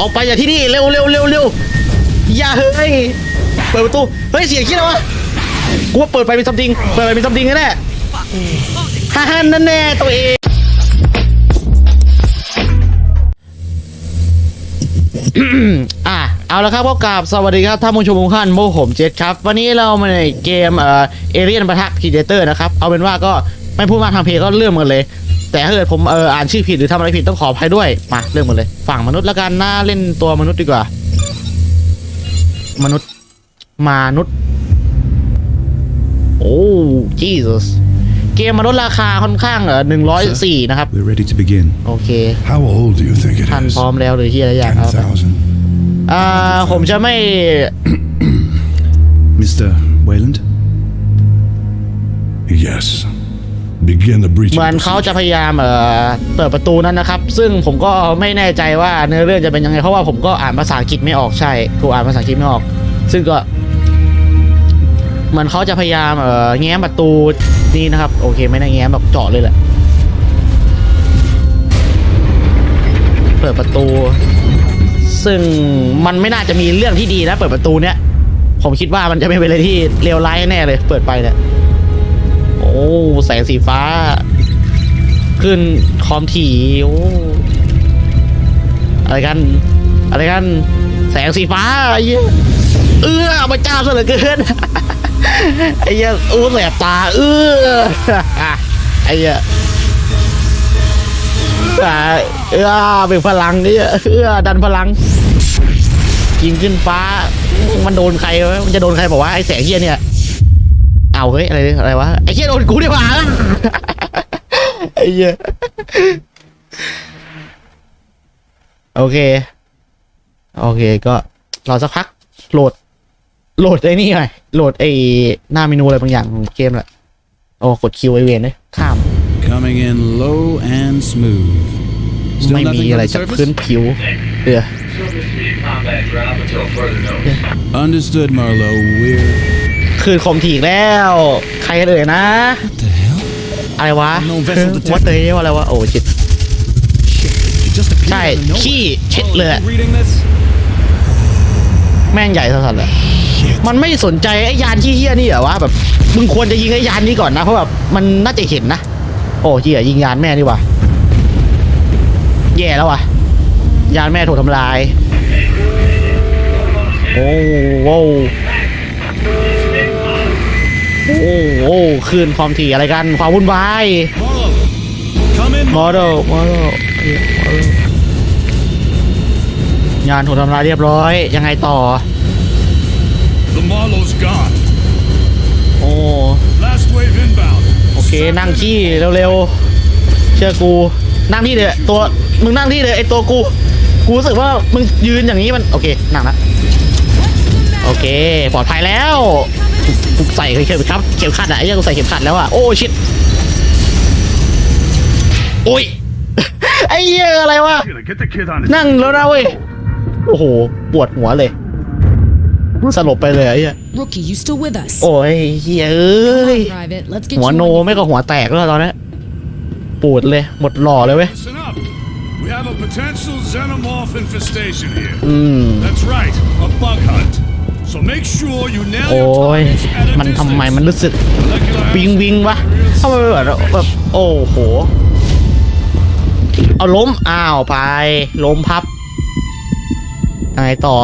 ออกไปจากที่นี่เร็วเร็วเร็วเร็วอย่าเฮ้ยเปิดประตูเฮ้ยเสียงคิดอะไรวะกูว่าเปิดไปเป็นซัมติงเปิดไปเป็นซัมติงแน่ฮ่าฮ่านั่นแน่ตัวเองอะเอาละครับพบกับสวัสดีครับท่านผู้ชมทุกท่านโมผมเจษครับ วันนี้เรามาในเกมเอ่อเอเลียนปะทะพีเดเตอร์นะครับ เอาเป็นว่าก็ไม่พูดมากทางเพลงก็เริ่มกันเลย แต่ถ้าเกิดผมเอออ่านชื่อผิดหรือทำอะไรผิดต้องขออภัยด้วยมาเริ่มกันเลยฝั่งมนุษย์ละกันน่าเล่นตัวมนุษย์ดีกว่า มนุษย์มนุษย์ โอ้จีสเกมมนุษย์ราคาค่อนข้างเออหนึ่งร้อยสี่นะครับ We're ready to begin. โอเค How old do you think it ท่าน is? พร้อมแล้วหรือที่อะไรอย่างเอาไป 10,000. อ่าผมจะไม่ Mr. Wayland? Yes. Begin the breach. เหมือนเขาจะพยายามเอ่อเปิดประตูนั้นนะครับ ซึ่งผมก็ไม่แน่ใจว่าเนื้อเรื่องจะเป็นยังไงเพราะว่าผมก็อ่านภาษาอังกฤษไม่ออกใช่กูอ่านภาษาอังกฤษไม่ออก ซึ่งก็ เหมือนเขาจะพยายามเอ่อแง้มประตูนี่นะครับ โอเค ไม่ได้แง้มแบบเจาะเลยแหละเปิดประตู ซึ่งมันไม่น่าจะมีเรื่องที่ดีนะ เปิดประตูเนี้ยผมคิดว่ามันจะไม่เป็นอะไรที่เลวร้ายแน่เลย เปิดไปเนี่ย อ้แสงสีฟ้า ขึ้นคอมถี่โอ้อะไรกัน อะไรกัน แสงสีฟ้าไอ้เหี้ยเอื้อพระเจ้าซะเหลือเกินไอ้เหี้ยอู้แสบตาเอื้อไอ้เหี้ยอ่าเอื้อเป็นพลังนี่เอื้อดันพลังยิงขึ้นฟ้า มันโดนใครมันจะโดนใครบอกว่าไอ้แสงเหี้ยเนี่ย เอาเฮ้ยอะไรอะไรวะไอ้เหี้ยโดนกูดีกว่าไอ้เหี้ยโอเค โอเคก็รอสักพักโหลด โหลดไอ้นี่หน่อยโหลดไอ้หน้าเมนูอะไรบางอย่างของเกมแหละโอ้กดคิวไอเวนเลยข้าม Coming in low and smooth. Still ไม่มี nothing อะไร on the จาก surface? พื้นผิวเดือ Surface speed combat drop until further notice. Understood, Marlowe. We're. คืนคมถีอีกแล้ว ใครกันเอ่ยนะ What the hell? อะไรวะ No vessel detected. วัดเลยอะไรวะ โอ้ชิด It just appeared ใช่ out of nowhere. ขี้เช็ดเลยอะ You reading this? แม่งใหญ่สัสๆเลยมันไม่สนใจไอ้ยานที่เฮี้ยนี่เหรอวะแบบมึงควรจะยิงไอ้ยานนี้ก่อนนะ เพราะแบบมันน่าจะเห็นนะ โอ้เฮี้ยยิงยานแม่ดีกว่าแย่แล้วว่ะยานแม่ถูกทำลาย โอ้โห โอ้โหคืนความถี่อะไรกัน ความวุ่นวาย Marlowe, come in. มอเดลมอเดลยานถูกทำลายเรียบร้อย ยังไงต่อ The Marlowe's gone. โอ้ Last wave inbound. โอเค นั่งที่เร็วๆ เชื่อกู นั่งที่เดี๋ยวตัว มึงนั่งที่เดี๋ยวไอตัวกู กูรู้สึกว่ามึงยืนอย่างนี้มัน โอเค นั่งละ โอเค ปลอดภัยแล้ว กูใส่เข็มขัดเข็มขัดอะไอ้เหี้ยังกูใส่เข็มขัดแล้วอะโอ้ชิตโอ้ยไอ้เหี้ยอะไรวะ Get the kid on his นั่งแล้วนะเว้ย โอ้โห ปวดหัวเลย สลบไปเลยไอ้เหี้ย Rookie, you still with us? โอ้ยเฮียเอ้ย Private, let's get หัว you โน on ไม่ก็หัวแตกแล้วตอนนี้ปวดเลย หมดหล่อเลยเว้ย Listen up. We have a potential xenomorph infestation here. อืม That's right, a bug hunt. โอ้ your ย targets at a มันทำไม distance. มันรู้สึก Molecular วิงวิงวะทำไมแบบแบบโอ้โห เอาล้ม อ้าวไป ล้มพับยังไงต่อ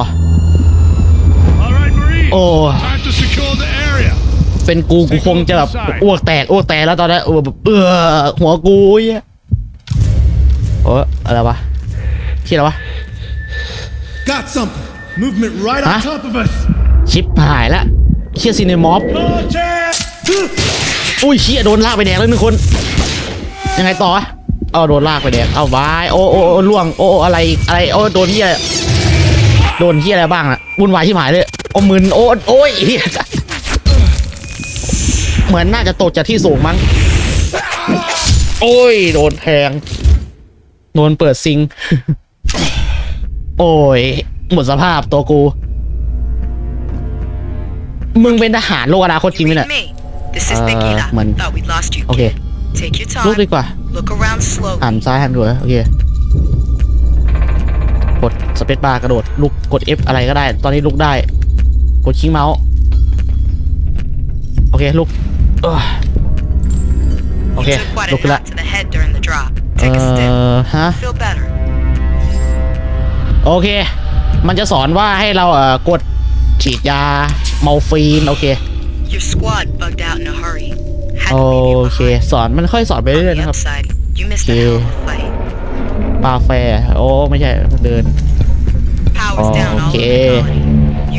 All right, Marine. โอ้ Time to secure the area. เป็นกูกูคงจะแบบอ้วกแตกอ้วกแตกแล้วตอนนี้นเออแบบเออหัวกูเหี้ยโอ้อะไรวะที่อะไรวะ Got something. Movement right Huh? on top of us. ชิปหายละเชียซีเนมอฟอุ้ยเชี่ยโดนลากไปแดกแล้วหนึ่งคน ยังไงต่อวะเอาโดนลากไปแดกเอาวายโอ้โอ้ล่วงโอ้โออะไรอะไรโอ้โดนเฮียโดนเฮียอะไรบ้างอะวุ่นวายที่หายเลยโอ้มึนโอ้โอ้ยเหมือนน่าจะตกจากที่สูงมั้งโอ้ย โดนแทงโดนเปิดซิง โอ้ย หมดสภาพตัวกู มึงเป็นทหารโลกอนาคตจริงไหมเนี่ย Me. This is Uh, Nikita. man. Thought we'd lost you. โอเค Take your ลุก time. ดีกว่า Look around slowly. หันซ้ายหันขวาโอเค กดสเปซบาร์กระโดดลุกกด F อะไรก็ได้ ตอนนี้ลุกได้ กดคลิกเมาส์โอเคลุกเอ้อโอเค You took quite ลุ a กขึ้นละ knot to the head during the drop. เอ Take a step. อฮะ Feel better. โอเค มันจะสอนว่าให้เราเอ่อกดฉีดยา เมาฟีนโอเค Your squad bugged out in a hurry. Had โอ to leave you เค behind. สอนมันค่อยสอนไปเรื่อย On ๆ the นะครับ upside, you missed a Okay. hell of a fight. ปาแฟร์โอ้ไม่ใช่เดิน Power's down all over the Okay. colony.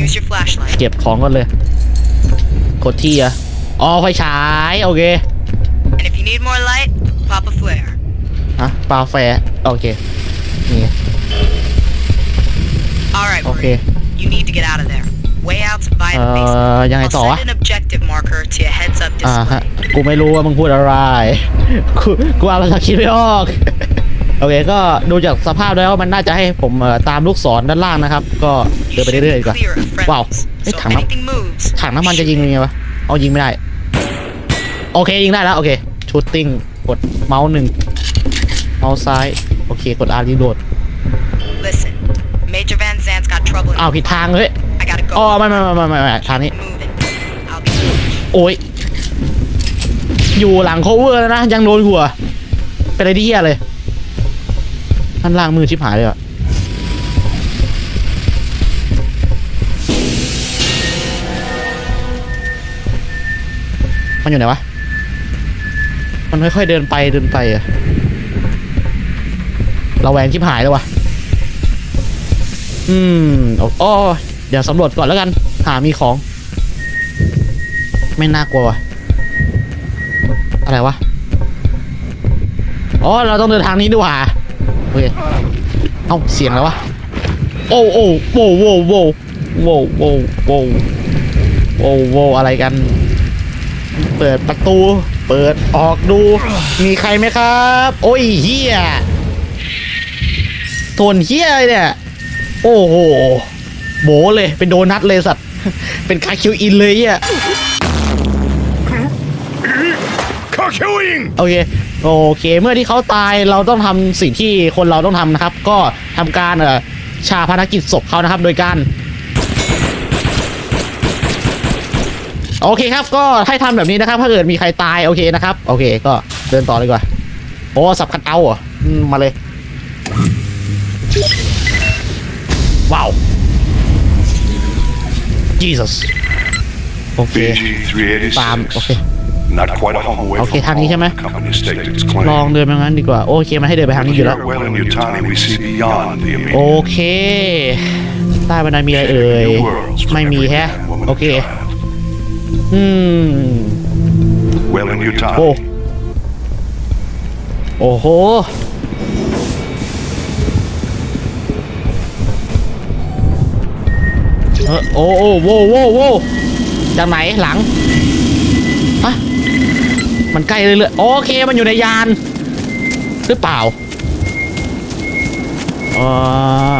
Use your flashlight. เก็บของก่อนเลย กดที่อะอ๋อไฟฉาย โอเค And if you need more light, pop a flare. อะปาแฟร์โอเค นี่ All right, Okay. Marie. You need to get out of there. Way out's via เอ่ the อ basement. ยังไง I'll ต่อวะ send an objective marker to your heads up อ่าฮะ display. กูไม่รู้ว่ามึงพูดอะไร กูกูอ่านภาษาคิดไม่ออก โอเค ก็ดูจากสภาพแล้วมันน่าจะให้ผมเอ่อตามลูกศรด้านล่างนะครับ ก็เดิ You นไปเรื่อยๆ should ดีกว่า clear of ว้าว friendlies. เอ้ย So ถั if งน้ำ anything moves, ถังน้ำมันจะยิงยังไงวะ เอายิงไม่ได้ โอเค ยิงได้แล้ว โอเค ชูตติ้ง กดเมาส์หนึ่ง เมาส์ซ้าย โอเค กดอารีโดด listen. Major Van Zant's got trouble. in อ้าวผิดทางเลย I gotta go. อ๋อไม่ไม่ไม่ไม่ไม่ทางนี้ โอ้ย อยู่หลัง cover แล้วนะ ยังโดนหัว เป็นอะไรที่เหี้ยเลยท่านล่างมือชิบหายเลยอะมันอยู่ไหนวะ มันค่อยๆเดินไปเดินไปอะเราแหวงชิบหายแล้ววะ อืม โอ้อ้อ เดี๋ยวสำรวจก่อนแล้วกัน หามีของ ไม่น่ากลัวอะไรวะ อ๋อ เราต้องเดินทางนี้ดีกว่าโอเคเอ้าเสียงอะไรวะ โอ้โอ้โว้โว้โว้โว้โว้โว้โว้โว้อะไรกัน เปิดประตู เปิดออกดู มีใครไหมครับ โอ้ยเฮียโทนเฮียเลยเนี่ย โอ้โห โบเลยเป็นโดนัทเลยสัตว์ เป็นคาคิวอินเลยเฮีย Cockewing! โอเคโอเคเมื่อที่เขาตายเราต้องทำสิ่งที่คนเราต้องทำนะครับ ก็ทำการเอ่อชาพนกิจศพเขานะครับ โดยการโอเคครับก็ให้ทำแบบนี้นะครับ ถ้าเกิดมีใครตายโอเคนะครับ โอเคก็เดินต่อเลยดีกว่าโอ้สับคันเอาเหรออืมมาเลย ว้าว Jesus โอเค BG ตามโอเค 386. Not quite a home away Okay, from ทางนี้ใช่ไหม home, the company staked its claim. ลองเดินไปงั้นดีกว่า โอเคมันให้เดินไปทางนี้อยู่แล้ว Here, well in Utani, we see beyond the โอ immediate. เค ใต้บันไดมีอะไรเอ่ย New worlds for ไม่มี every แฮะ man, woman, โอเค and child. อืม Well in โอ้ Utani, โอ้โห เออโอ้โอ้โว้โว้โว้จากไหนหลังฮะมันใกล้เรื่อยๆโอเคมันอยู่ในยาน หรือเปล่าเออ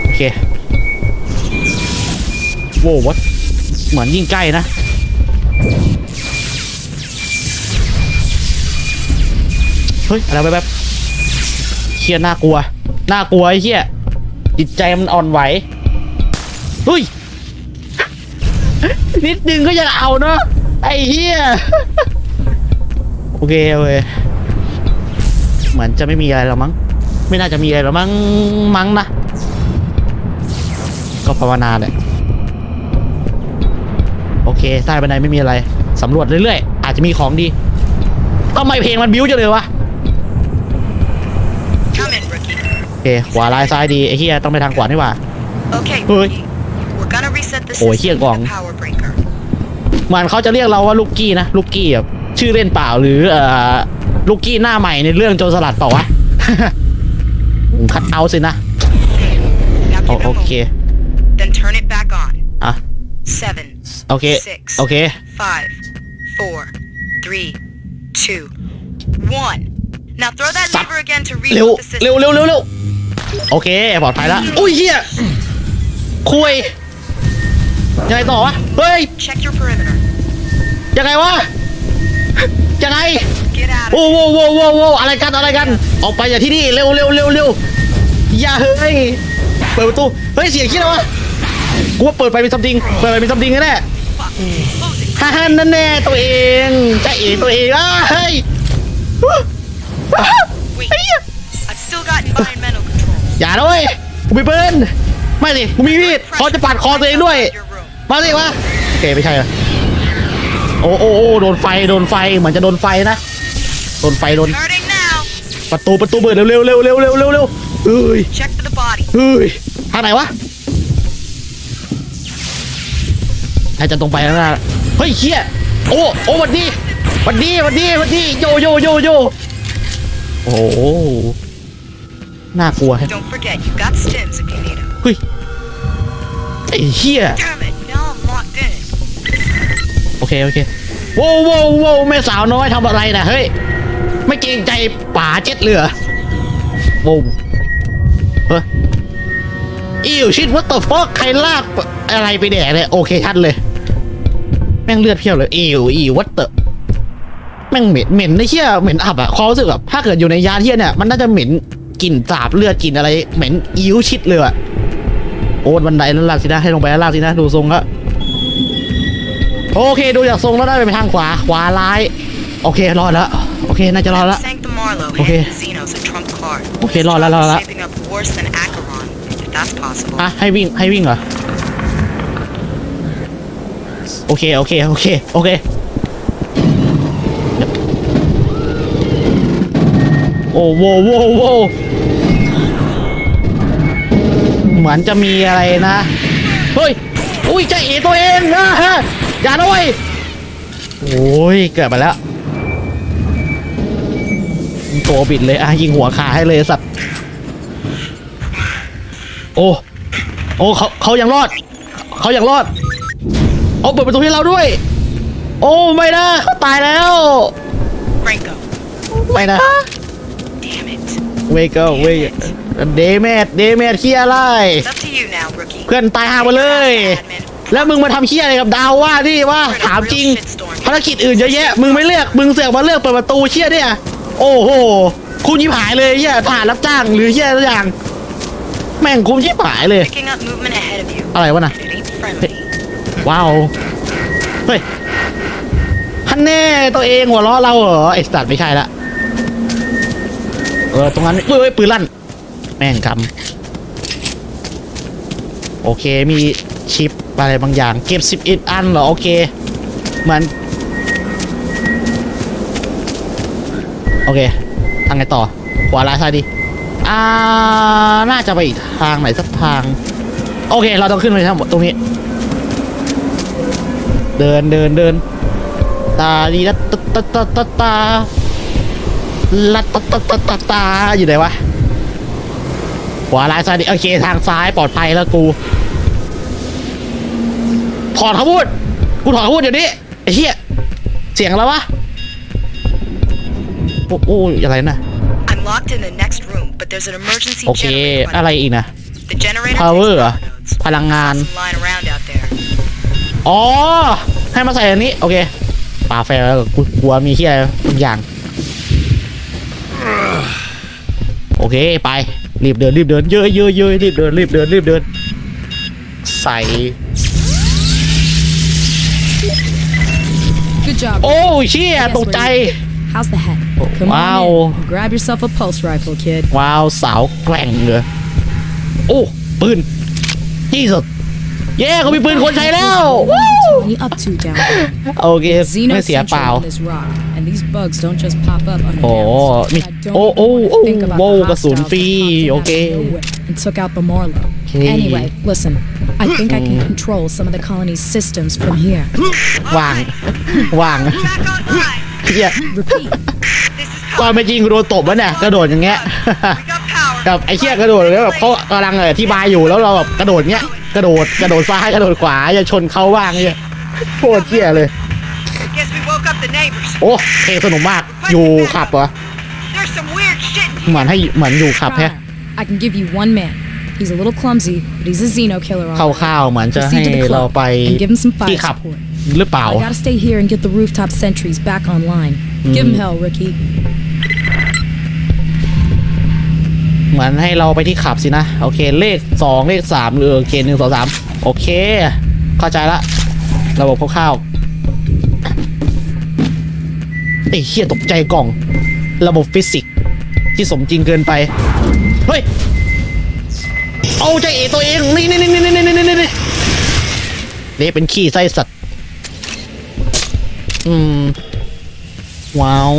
โอเคโว้วัดเหมือนยิ่งใกล้นะเฮ้ยอะไรแบบแบบเฮียน่ากลัวน่ากลัวไอ้เฮียจิตใจมันอ่อนไหว ฮ้ย นิดนึงก็ยังเอาเนาะไอ้เฮียโอเคโอเคเหมือนจะไม่มีอะไรแล้วมั้ง ไม่น่าจะมีอะไรแล้วมั้ง มั้งนะ ก็ภาวนาแหละ โอเค ใต้บันไดไม่มีอะไร สำรวจเรื่อยๆ อาจจะมีของดีทำไมเพลงมันบิ้วจังเลยวะ Come in, rookie. โอเค ขวาลายซ้ายดี ไอ้เฮียต้องไปทางขวานี่หว่า Okay, Oi. rookie. We're gonna reset the Oi, system here, with Gong. the power breaker. เหมือนเขาจะเรียกเราว่าลูกกี้นะลูกกี้แบบชื่อเล่นเปล่าหรือเอ่อลูกกี้หน้าใหม่ในเรื่องโจรสลัดเปล่าวะ คัดเอาสินะ Now โอ give it โอ a เค moment. Then turn it back on. อะ Seven, โอเค six, โอเค five, four, three, two, one. Now throw that Stop. lever again to เร็ว reboot the เร็ว system. เร็วเร็วเร็วโอเคปลอดภัยละอุ้ยเฮียคุย ยังไงต่อวะ เฮ้ย Check your perimeter. ยังไงวะ ยังไง Get out of โอ้โหโว้โว้โว้อะไรกันอะไรกัน ออกไปจากที่นี่เร็วเร็วเร็วเร็วอย่าเฮ้ย เปิดประตู เฮ้ยเสียงคิดอะไรวะ กูว่าเปิดไปเป็นซัมติง เปิดไปเป็นซัมติงแน่ๆฮ่าฮ่านั่นแน่ตัวเองจะเอ๋ตัวเองอะเฮ้ย Wait. I've still got environmental control. อย่าด้วยกูมีปืน ไม่สิกูมีมีดเขาจะปาดคอตัวเองด้วย Your room. มาสิวะโอเคไม่ใช่เหรอโอ้โอ้โอ้โดนไฟโดนไฟเหมือนจะโดนไฟนะโดนไฟโดน Starting now. ประตูประตูเปิดเร็วเร็วเร็วเร็วเร็วเร็วเร็วเฮ้ย Check for the body. เฮ้ยทางไหนวะถ้าจะตรงไปแล้วนะเฮ้ยเฮียโอ้โอ้หวันดีหวันดีหวันดีหวันดีโยโยโยโยโอ้โหน่ากลัวแฮะ Don't forget, you got stims if you need them. เฮ้ยไอ้เฮีย Damn it, โอเค โอเคโว้วโว้วโว้วแม่สาวน้อยทำอะไรนะเฮ้ย ไม่เกรงใจป๋าเจ็ดเลยเหรอโว้วเฮ้ยอิวชิดวัตเตอร์ฟอกใครลากอะไรไปแดกเนี่ยโอเคชัดเลย แม่งเลือดเพียวเลยอิวอิววัตเตอร์แม่งเหม็นเหม็นในเชี่ยเหม็นอับอะความรู้สึกแบบถ้าเกิดอยู่ในยาเที่ยเนี่ยมันน่าจะเหม็นกลิ่นสาบเลือดกลิ่นอะไรเหม็นอิวชิดเลยอะโอ้บันไดนั่นล่างสินะให้ลงไปด้านล่างสินะดูทรงละ โอเคดูจากทรงแล้วได้ไปทางขวา ขวาร้าย โอเครอดแล้ว โอเคน่าจะรอดแล้ว Sank the Marlow Okay. handed Xenos a trump card. โอเครอดแล้วรอดแล้ว Shaping up worse than Acheron, if that's possible. อะให้วิ่งให้วิ่งเหรอ โอเคโอเคโอเคโอเค โอ้โวโวโวเหมือนจะมีอะไรนะ เฮ้ย อุ้ยใจเอตัวเองนะฮะ อย่าด้วยโอ้ยเกิดมาแล้วตัวบิดเลยอะยิงหัวขาให้เลยสัตว์โอ้โอ้เขาเขายังรอดเขายังรอดเอาเปิดประตูให้เราด้วย โอ้ไม่นะเขาตายแล้ว Franco. ไม่นะ Damn it. เวกเกอร์เวกเดเมดเดเมดเคียอะไร It's up to you now, rookie. เพื่อนตายห่าไปเลย Admin. แล้วมึงมาทำเคียอะไรกับดาวว่าดิว่าถามจริงภารกิจอื่นเยอะแยะ มึงไม่เลือกมึงเสือกมาเลือกเปิดประตูเชี่ยเนี่ยโอ้โหคุณยิบหายเลยเฮียฐานรับจ้างหรือเฮียอะไรอย่าง แม่งคุ้มชิบหายเลย อะไรวะน่ะว้าวเฮ้ยฮันแน่ตัวเองหัวเราะเราเหรอไอ้สัตว์ไม่ใช่ละเออตรงนั้นเฮ้ยเฮ้ยปืนลั่น แม่งกำโอเคมีชิป อะไรบางอย่าง เก็บ 11 อันเหรอ โอเค เหมือน โอเค ทางไงต่อ ขวาลาซ้ายดีอ่า น่าจะไปอีกทางไหนสักทาง โอเค เราต้องขึ้นไปทั้งหมดตรงนี้ เดินเดินเดินตาดีละตาตาตาตาตาละตาตาตาตาตาอยู่ไหนวะขวาลาซ้ายดีโอเค ทางซ้ายปลอดภัยแล้วกู ถอดคำพูด กูถอดคำพูดเดี๋ยวนี้ไอ้เหี้ย เสียงอะไรวะ โอ้โอ้อะไรนะ I'm locked in the next room, but there's an emergency โอเค generator. อะไรอีกนะ The generator Power takes เหรอ power nodes. พลังงาน Some lying around out there. อ๋อ ให้มาใส่อันนี้ โอเคปาแฟร์แล้วกูกลัวมีที่อะไรบางอย่าง โอเค ไป รีบเดิน รีบเดิน เยอะเยอะเยอะรีบเดิน รีบเดิน รีบเดิน ใส่ Good job. โอ้เชี่ยตกใจ How's the head? Come Wow. on in. Grab yourself a pulse rifle, kid. ว้าว สาวแกร่งเลยโอ้ ปืน ที่สุด เย้เขามีปืนคนใช้แล้วว้าว Tony up to down there. โอเคไม่ Xeno เสียเปล่า Central on this rock, and these bugs don't just pop up โอ้ unannounced. มี I don't โอ้โอ้ even โอ้ wanna think about โว้ the กระสุน hostiles ฟรี that โอ popped เค in out of nowhere and took out the Marlow. Okay. Anyway, listen. I think I can control some of the colony's systems from here. วาง วาง Back online. เฮีย Repeat. This is ตอนไปจริงกูโดนตบวะเนี่ยกระโดดอย่างเงี้ย We got power. กับไอ้เชี่ยกระโดดแล้วแบบเขากำลังอธิบายอยู่แล้วเราแบบกระโดดเงี้ย กระโดดกระโดดซ้ายกระโดดขวาจะชนเขาบ้างเนี่ยโคตรเชี่ยเลย Guess we woke up the neighbors. โอ้เพลงสนุกมากอยู่ขับเหรอ There's some weird shit. เหมือนให้เหมือนอยู่ขับแฮะ Try. I can give you one man. He's a little clumsy, but he's a Xeno killer. all เข้า right. ข้าวๆเหมือนจะให้ Proceed to the เรา club ไป and give him some ที่ fire ขับ support. หรือเปล่า I gotta stay here and get the rooftop sentries back online. Give him hell, Ricky. เหมือนให้เราไปที่ขับสินะ โอเคเลข 2 เลข3หรือโอเคหนึ่งสองสามโอเค เข้าใจละ ระบบคร่าวๆไอ้เฮียตกใจกล่อง ระบบฟิสิกส์ที่สมจริงเกินไป เฮ้ย เอาใจเอตัวเอง นี่นี่นี่นี่นี่นี่นี่นี่เป็นขี้ไส้สัตว์ อืม ว้าว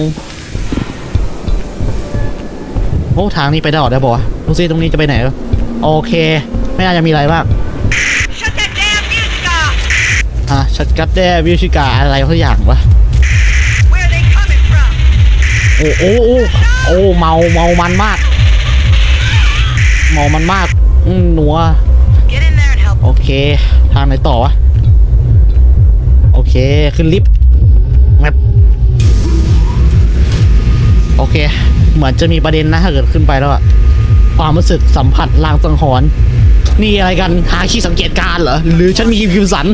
อ้ทางนี้ไปได้หรอได้ปะวะดูซิตรงนี้จะไปไหนวะโอเค ไม่น่าจะมีอะไรมาก Shut that damn music off! อะชัดกัดแด้วิวชิกาอะไรทุกอย่างวะ Where are they coming from? โอ้โอ้โอ้โอ้เมาเมามันมาก เมามันมากอืมหนัว Get in there and help โอเค ทางไหนต่อวะ โอเค ขึ้นลิฟต์แมปโอเค เหมือนจะมีประเด็นนะถ้าเกิดขึ้นไปแล้วอะความรู้สึกสัมผัสลางสังหรณ์นี่อะไรกันหาขี้สังเกตการณ์เหรอ หรือฉันมีคิวสัน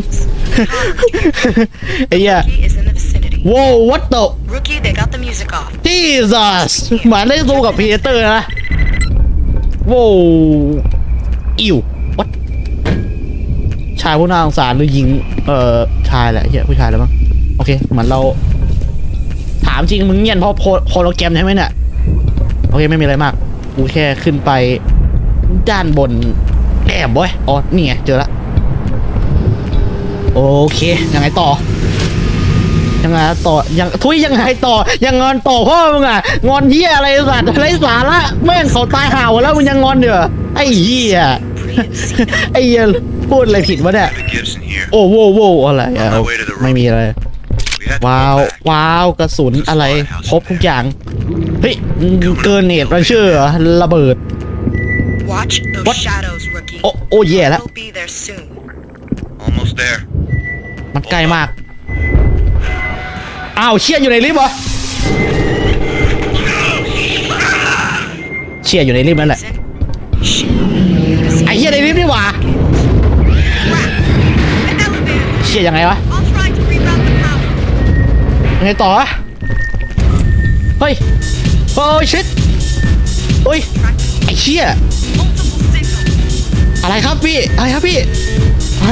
ไอ้เหี้ย Rookie is in the vicinity. โว้ what the Rookie, they got the music off. Jesus เหมือนได้ดูกับพีเตอร์นะโว้อิว what ชายผู้น่าสงสารหรือหญิง เอ่อ ชายแหละเฮียผู้ชายแล้วมั้งโอเค เหมือนเรา ถามจริงมึงเงียนเพราะโพโพโลแกรมใช่ไหมเนี่ย โอเคไม่มีอะไรมาก กูแค่ขึ้นไปด้านบนแอบเว้ยอ๋อนี่ไงเจอละโอเค ยังไงต่อ ยังไงต่อ ยังทุยยังไงต่อ ยังงอนต่อพ่อมึงอะ งอนเหี้ยอะไรสัตว์ไรสาระแม่งเขาตายห่าวแล้วมึงยังงอนเด้อไอ้เหี้ยไอ้เหี้ยพูดอะไรผิดวะเนี่ย Gibson here. โอ้โวโวอะไรอะ On my way to the ไม่มีอะไร We have to ว้าว go back. ว้าว กระสุนอะไรครบทุกอย่าง เฮ้ยเกินเหตุมันเชื่อเหรอระเบิด Watch those What? shadows, Rookie. โอ้โอ้แย่แล้ว We'll be there soon. Almost there. มันใกล้มาก อ้าวเชี่ยอยู่ในลิฟต์เหรอเชี่ยอยู่ในลิฟต์นั่นแหละ Listen. Shit. ไอ้เชี่ยในลิฟต์นี่หว่า Crap. The elevator. เชี่ยยังไงวะ I'll try to reroute the power. ยังไงต่อวะเฮ้ย โอ้ชิตเฮ้ยไอ้เชี่ยอะไรครับพี่อะไรครับพี่ไป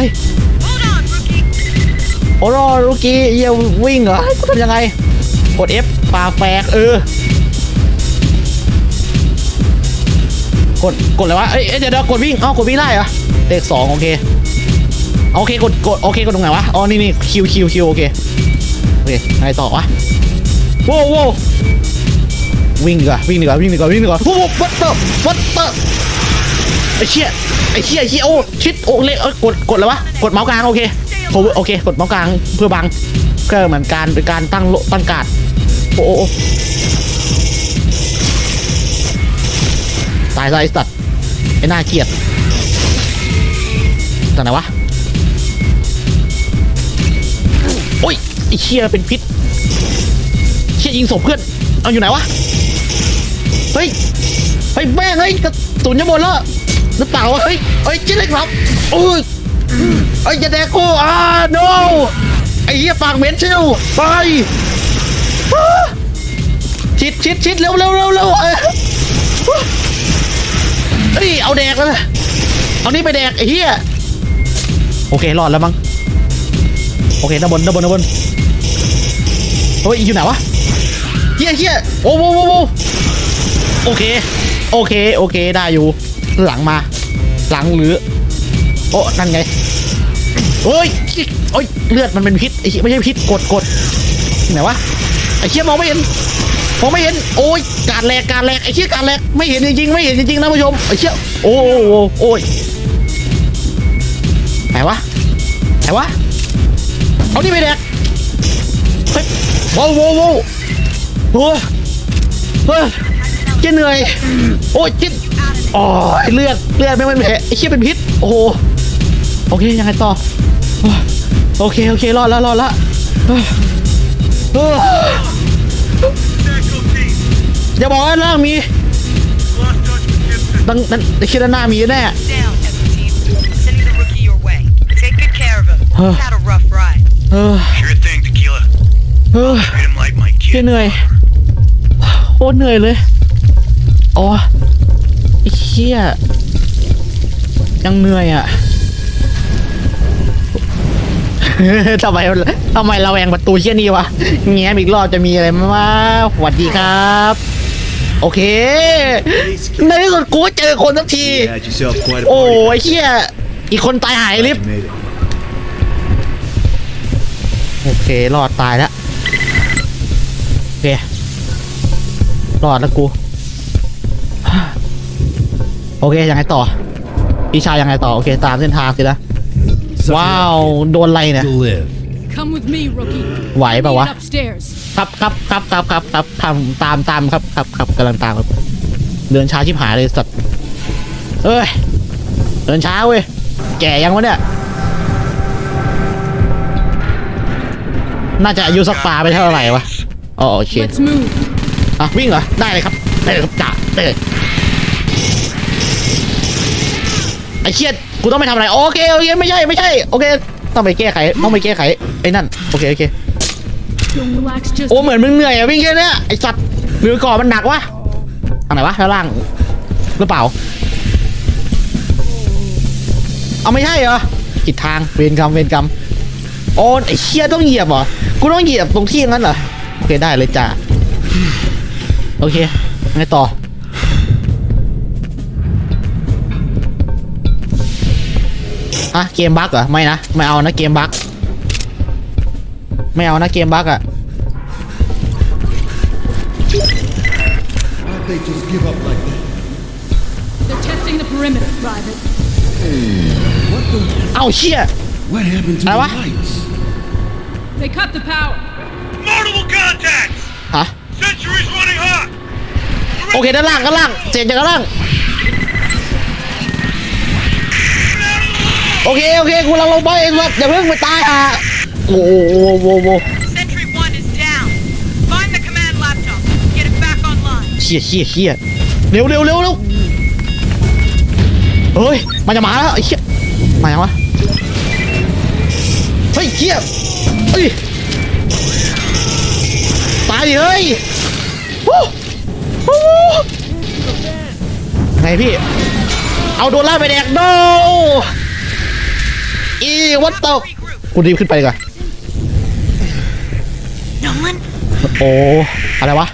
โอ้โหลูกกี้เยี่ยวิ่งเหรอทำยังไง กด F ปาแฟกเออกดกดอะไรวะเอ้ยเดี๋ยวเดี๋ยวกดวิ่งเอ้ากดวิ่งได้เหรอเลขสองโอเคโอเคกดกดโอเคกดตรงไหนวะอ๋อนี่นี่คิวคิวคิวโอเคโอเคไงต่อวะโว้วโว้ วิ่งดีกว่าวิ่งดีกว่าวิ่งดีกว่าวิ่งดีกว่าโว้ววัตเตอร์วัตเตอร์ไอ้เชี่ยไอ้เชี่ยไอ้เชี่ยโอ้ชิดโอ้เละกดกดเลยวะกดเมาส์กลางโอเคโอโอเค กดเมาส์กลางเพื่อบังก็เหมือนการเป็นการตั้งโลตั้งการ์ดโอ้โอ้ตายซะไอ้สัตว์ไอ้หน้าเกลียดตอนไหนวะโอ้ยไอ้เชี่ยเป็นพิษเชี่ยยิงศพเพื่อนเอาอยู่ไหนวะ เฮ้ยเฮ้ยแม่งเฮ้ยกระสุนจะหมดแล้วหรือเปล่าวะเฮ้ยเฮ้ยจิ้นเล็กครับโอ้ยไอ้ยอย่าแดกกูอ่า no ไอ้เหี้ยปากเหม็นเชียวไปชิดชิดชิดเร็วเร็วเร็วเร็วเอ้ยเฮ้ยเอาแดกเลยเอานี่ไปแดกไอ้เหี้ยโอเครอดแล้วมั้งโอเคด้านบนด้านบนด้านบนเฮ้ยอยู่ไหนวะเฮียเฮียโอ้โหโอ้โห โอเค โอเค โอเค ได้อยู่ หลังมา หลังหรือ โอ้ นั่นไงโอ้ยโอ้ย เลือดมันเป็นพิษไอ้เหี้ยไม่ใช่พิษ กดกดไหนวะ ไอ้เชี่ยมองไม่เห็นมองไม่เห็น โอ้ย การแหลก การแหลก ไอ้เชี่ยการแหลก ไม่เห็นจริงๆ ไม่เห็นจริงๆนะผู้ชม ไอ้เชี่ยโอ้โหโอ้ยไหนวะ ไหนวะ เอานี่ไปแดกเฮ้ยโว้วโว้วโว้วโอ้ยเฮ้ย จะเหนื่อย โอ้ยจิตอ๋อเลือดเลือดไม่เป็นแผลไอ้เชี่ยเป็นพิษ โอ้โห โอเคยังไงต่อ โอเคโอเครอดแล้วรอดแล้วอย่าบอกว่าล่างมีตั้งนั้นคิดว่าหน้ามีแน่เออเออเหนื่อย โคตรเหนื่อยเลย อ๋อไอ้เหี้ยยังเหนื่อยอะทำไมทำไมเราแวงประตูเชี่ยนี่วะแง้มอีกรอบจะมีอะไรมวะสวัสดีครับ โอเค ในที่สุดกูเจอคนสักที โอ้ party. ไอ้เหี้ยอีกคนตายหายลิฟต์โอเครอดตายแล้วโอเครอดแล้วกู อเคยังไงต่อ พี่ชายยังไงต่อ โอเค ตามเส้นทางสินะ ว้าว โดนอะไรเนี่ย To live. Come with me, rookie. ไหวเปล่าวะ Meet upstairs. ครับครับครับครับครับครับทำตามตามครับครับครับกำลังตามครับ เดินช้าชิบหายเลยสัตว์เอ้ย เดินช้าเว้ย แก่ยังวะเนี่ย น่าจะอายุสักปลาไปเท่าไหร่วะอ๋อโอเค Let's move. อะวิ่งเหรอ ได้เลยครับได้เลยครับจ่าได้เลย ไอ้เชียดกูต้องไปทำอะไรโอเคโอเคไม่ใช่ไม่ใช่โอเคต้องไปแก้ไขต้องไปแก้ไขไอ้นั่นโอเคโอเคโอ้เหมือนมึงเหนื่อยอะวิ่งแค่เนี้ยไอ้สัตว์หรือก่อมันหนักวะทางไหนวะด้านล่างหรือเปล่า เอาไม่ใช่เหรอผิดทางเวรกรรมเวรกรรมโอ้ไอ้เชี่ยต้องเหยียบเหรอกูต้องเหยียบตรงที่งั้นเหรอโอเคได้เลยจ้าโอเคไงต่อ ฮะเกมบั๊กเหรอ ไม่นะ ไม่เอานะเกมบั๊กไม่เอานะเกมบั๊กอะ Why'd they just give up like that? they're testing the perimeter, Private. เอ้าเชี่ย What happened to Ah, the what? lights? They cut the power. Multiple contacts! ฮะ Sentry's running hot! โอเคด้านล่างด้านล่างเสร็จจากด้านล่าง โอเค โอเค กูกำลังลงไปเองครับอย่าเพิ่งไปตายอะโอ้โหโอ้โหโอ้โห Sentry 1 is down. Find the command laptop. Get it back online. เชี่ยเชี่ยเชี่ยเร็วเร็วเร็วเร็วเฮ้ย มันจะมาแล้วไอ้เชี่ยมายังวะเฮ้ยเชี่ยเฮ้ยตายดิเฮ้ยโอ้โหไงพี่ เอาโดนล่าไปแดกโด อีวัดตก Regroup. กูรีบขึ้นไปดีกว่อน No one? โอ้อะไรวะ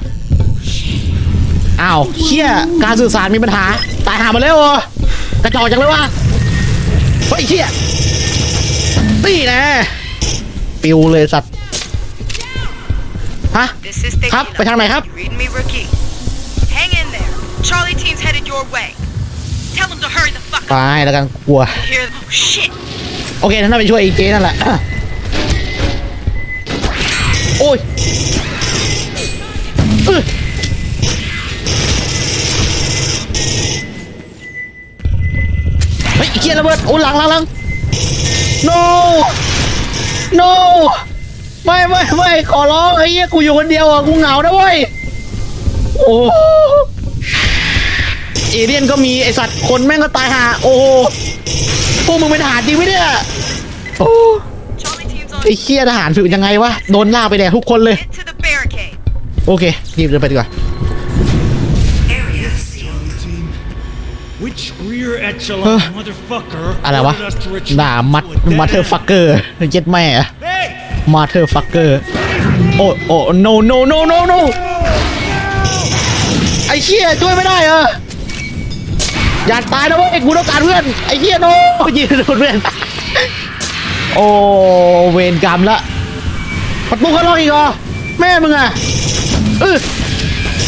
อ้าวเชี่ยการสื่อสารมีปัญหา ตายหามาแล้วเหรอกระจอกจังเลยวะเฮ้ยเชี่ยตีนะ ปิวเลยสัตว์ฮะ This is Station ครับ ไปทางไหนครับ You reading me, rookie? Hang in there. Charlie team's headed your way. Tell them to hurry the fuck ไป up. แล้วกันกลัว Here. Oh, shit. โอเคนั่นไปช่วยไอ้เจ๊นั่นแหละ โอ้ยเฮ้ยไอ้เกียระเบิดโอ้หลังหลังหลัง no no ไม่ไม่ไม่ขอร้องไอ้เหี้ยกูอยู่คนเดียวอะกูเหงานะเว้ยโอ้เอเลี่ยนก็มีไอสัตว์คนแม่งก็ตายห่าโอ้ วกมึงเป็นทหารจริงไหมเนี่ยโอ้ Charlie team's on. ไอ้เคียทหารฝึกยังไงวะโดนลากไปแดกทุกคนเลย Get to the barricade. โอเครีบเดินไปดีกว่า Which rear echelon Huh. motherfucker อะไรวะ ordered us to retreat ด่ามัด to a dead มาเธอ end? ฟักเกอร์เย็ดแม่ Hey! มาเธอฟักเกอร์โอ้โอ้ no no no no no ไอ้เชี่ยช่วยไม่ได้เหรอ อย่าตายนะเว้ยกูต้องการเพื่อนไอ้เชี่ยโนยิงโดนเพื่อนโอ้เวรกรรมละประตูก็ล็อกอีกเหรอแม่มึงอะเออ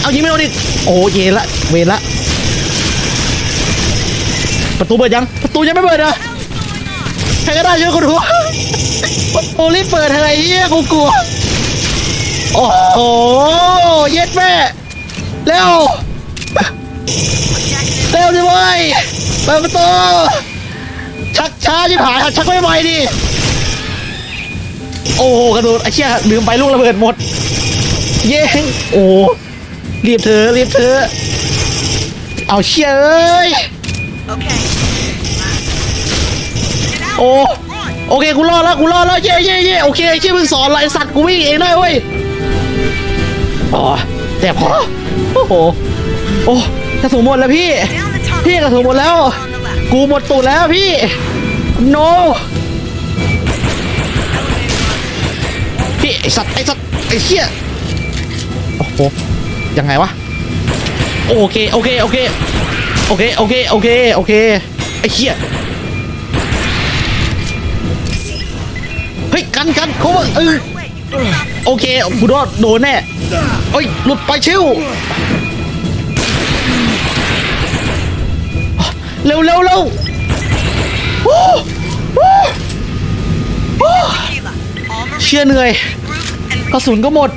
เอายิงไม่โดนอีกโอ้เย็นละเวรละ ประตูเปิดยังประตูยังไม่เปิดเหรอใครก็ได้ช่วยกูดูประตูรีบเปิดเถอะไอ้เหี้ยกูกลัวโอ้โหเย็ดแม่เร็ว เร็วสิเว้ยเปิดประตูชักช้าชิบหายชักไม่ไหวดิ โอ้โหกระโดดไอ้เชี่ยลืมไปลูกระเบิดหมด เย้งโอ้รีบเถอรีบเถอเอาเชี่ยเอ้ยโอ้โอเคกูรอดแล้วกูรอดแล้วเย่เย่เย่โอเคไอ้เชี่ยมึงสอนไรสัตว์กูวิ่งเองได้เว้ยอ๋อแต่พอโอ้โหโอ้ กระสุนหมดแล้วพี่ พี่กระสุนหมดแล้ว กูหมดตูดแล้วพี่ no พี่ไอสัตว์ไอสัตว์ไอเชี่ยโอ้โหยังไงวะ โอเคโอเคโอเคโอเคโอเคโอเคโอเคไอเหี้ยเฮ้ยกันกันเขาเออโอเคกูโดนโดนแน่เฮ้ยหลุดไปชิว เร็วเร็วเร็วเชื่อเหนื่อยกระสุนก็หมด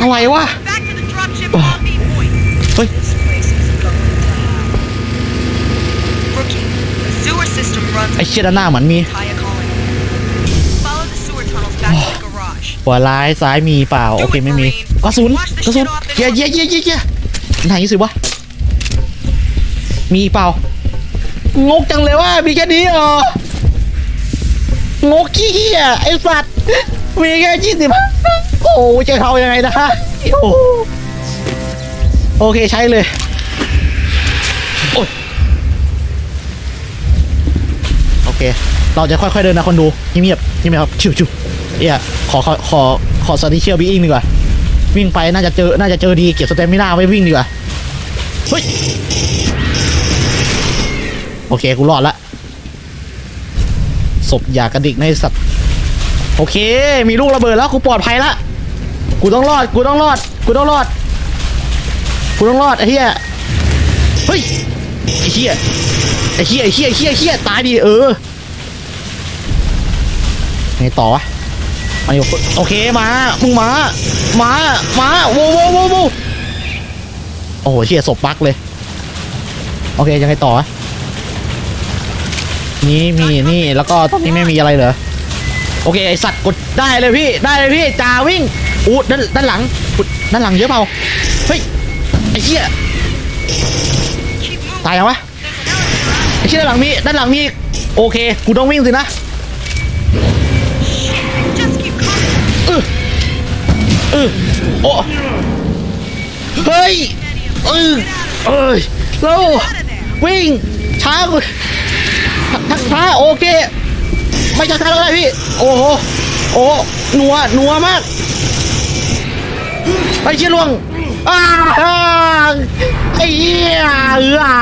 อะไรวะ เฮ้ย ไอเชี่ยด้านหน้าเหมือนมีหัวร้ายซ้ายมีเปล่า โอเคไม่มีกระสุนกระสุนเย้เย้เย้เย้ไหนสิวะ มีเปล่า งกจังเลยว่ามีแค่นี้เหรองกขี้เหี้ยไอสัตว์มีแค่ยี่สิบโอ้จะเข้ายังไงนะโอ้โอเคใช้เลยโอ้ยโอเค เราจะค่อยๆเดินนะคนดูเงียบๆเงียบๆครับชิวๆเอี่ยขอขอขอขอสติเชียลบีอิงดีกว่าวิ่งไปน่าจะเจอน่าจะเจอดีเก็บสเตมิน่าไว้วิ่งดีกว่าเฮ้ย โอเคกูรอดละศพอย่ากระดิกในสัตว์โอเค มีลูกระเบิดแล้วกูปลอดภัยละกูต้องรอดกูต้องรอดกูต้องรอดกูต้องรอดไอ้เหี้ยเฮ้ยไอ้เหี้ยไอ้เหี้ยไอ้เหี้ยไอ้เหี้ยไอ้เหี้ยตายดิเออไงต่อวะมาอยู่โอเคมามึงมามามาโว้วโว้วโว้โว้โอ้โหเชี่ยศพบักเลย โอเคยังไงต่อวะ นี่มีนี่แล้วก็ตรงนี้ไม่มีอะไรเหรอโอเคไอสัตว์กดได้เลยพี่ได้เลยพี่จ่าวิ่งอู้ด้านด้านหลังอุ๊ยด้านหลังเยอะเปล่าเฮ้ยไอ้เหี้ย Keep moving. ตายยังวะไอ้เชี่ยด้านหลังมีด้านหลังมีอีกโอเคกูต้องวิ่งสินะ Just keep coming. เออเออโอ้เฮ้ยเออเอ้ยเราวิ่งช้ากู ทักช้าโอเค ไม่ช้าช้าแล้วได้พี่ โอ้โหโอ้หนัวหนัวมาก ไปเชี่ยลวงอ้าไอ้เหี้ยอ่า